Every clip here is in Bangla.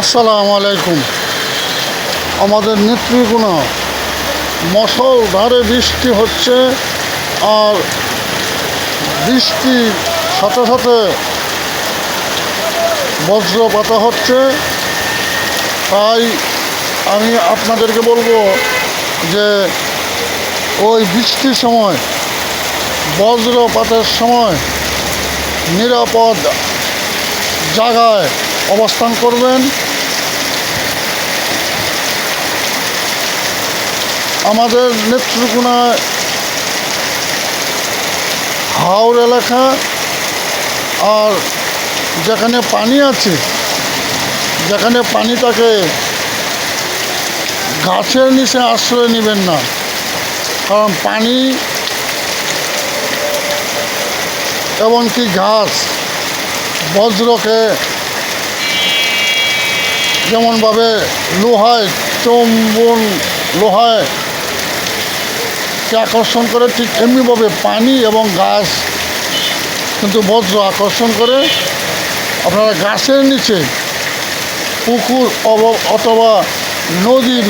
আসসালামু আলাইকুম। আমাদের নেত্রীগুণা মশল ধারে বৃষ্টি হচ্ছে আর বৃষ্টির সাথে সাথে বজ্রপাতা হচ্ছে। তাই আমি আপনাদেরকে বলব যে ওই বৃষ্টির সময়, বজ্রপাতের সময় নিরাপদ জায়গায় অবস্থান করবেন। আমাদের নেত্রকোনায় হাওড় এলাকা আর যেখানে পানি আছে, যেখানে পানিটাকে গাছের নিচে আশ্রয় নেবেন না। কারণ পানি এমনকি গাছ বজ্রকে যেমনভাবে লোহায় চম্বন, লোহায় আকর্ষণ করে, ঠিক এমনিভাবে পানি এবং গাছ কিন্তু বজ্র আকর্ষণ করে। আপনারা গাছের নিচে পুকুর অথবা নদীর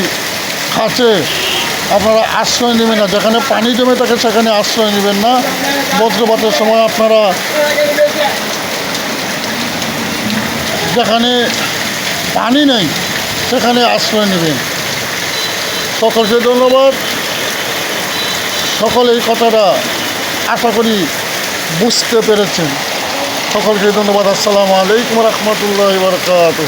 কাছে আপনারা আশ্রয় নেবেন না। যেখানে পানি জমে থাকে সেখানে আশ্রয় নেবেন না। বজ্রপাতের সময় আপনারা যেখানে পানি নেই, সেখানে আশ্রয় নেবেন। সকলকে ধন্যবাদ। সকল এই কথাটা আশা করি বুঝতে পেরেছেন। সকলকে ধন্যবাদ। আসসালামু আলাইকুম রহমতুল্লাহ বরকাত